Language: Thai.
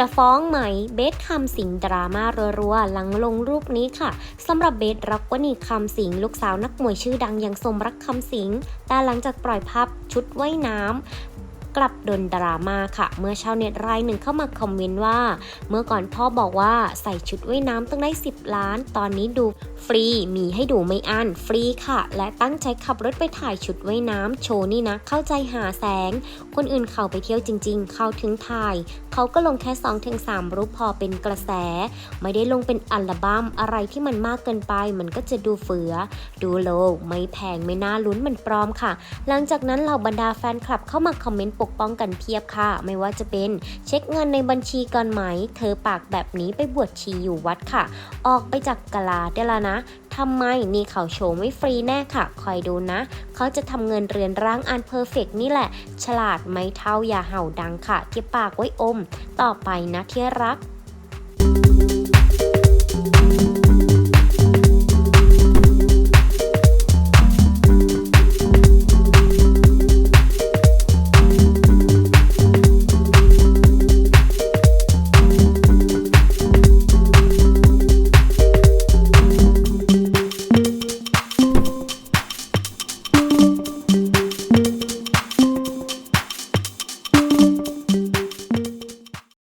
จะฟ้องไหมเบสคำสิงดราม่ารัวๆ หลังลงรูปนี้ค่ะสำหรับเบสรักวนีคำสิงลูกสาวนักมวยชื่อดังอย่างสมรักคำสิงแต่หลังจากปล่อยภาพชุดว่ายน้ำ กลับโดนดราม่าค่ะ เมื่อชาวเน็ตรายหนึ่งเข้ามาคอมเมนต์ว่า เมื่อก่อนพ่อบอกว่าใส่ชุดว่ายน้ำต้องได้ 10 ล้าน ตอนนี้ดูฟรีมีให้ดูไม่อั้นฟรีค่ะ และตั้งใจขับรถไปถ่ายชุดว่ายน้ำโชว์นี่นะ เข้าใจหาแสง คนอื่นเขาไปเที่ยวจริง ๆ เขาถึงถ่าย เขาก็ลงแค่2อถึงสรูปพอเป็นกระแส ไม่ได้ลงเป็นอัลบั้มอะไรที่มันมากเกินไป มันก็จะดูเฟือ ดูโลไม่แพงไม่น่าลุ้นมันปลอมค่ะ หลังจากนั้นเหล่าบรรดาแฟนคลับเข้ามาคอมเมนต์ปกป้องกันเพียบค่ะ ไม่ว่าจะเป็นเช็คเงินในบัญชีก่อนไหม เธอปากแบบนี้ไปบวชชีอยู่วัดค่ะ ออกไปจากกะลาได้แล้วนะทำไมนี่เขาโชว์ไม่ฟรีแน่ค่ะ คอยดูนะ เขาจะทำเงินเรือนร่างอันเพอร์เฟกนี่แหละ ฉลาดไม่เท่าอย่าเห่าดังค่ะ เก็บปากไว้อม ต่อไปนะที่รัก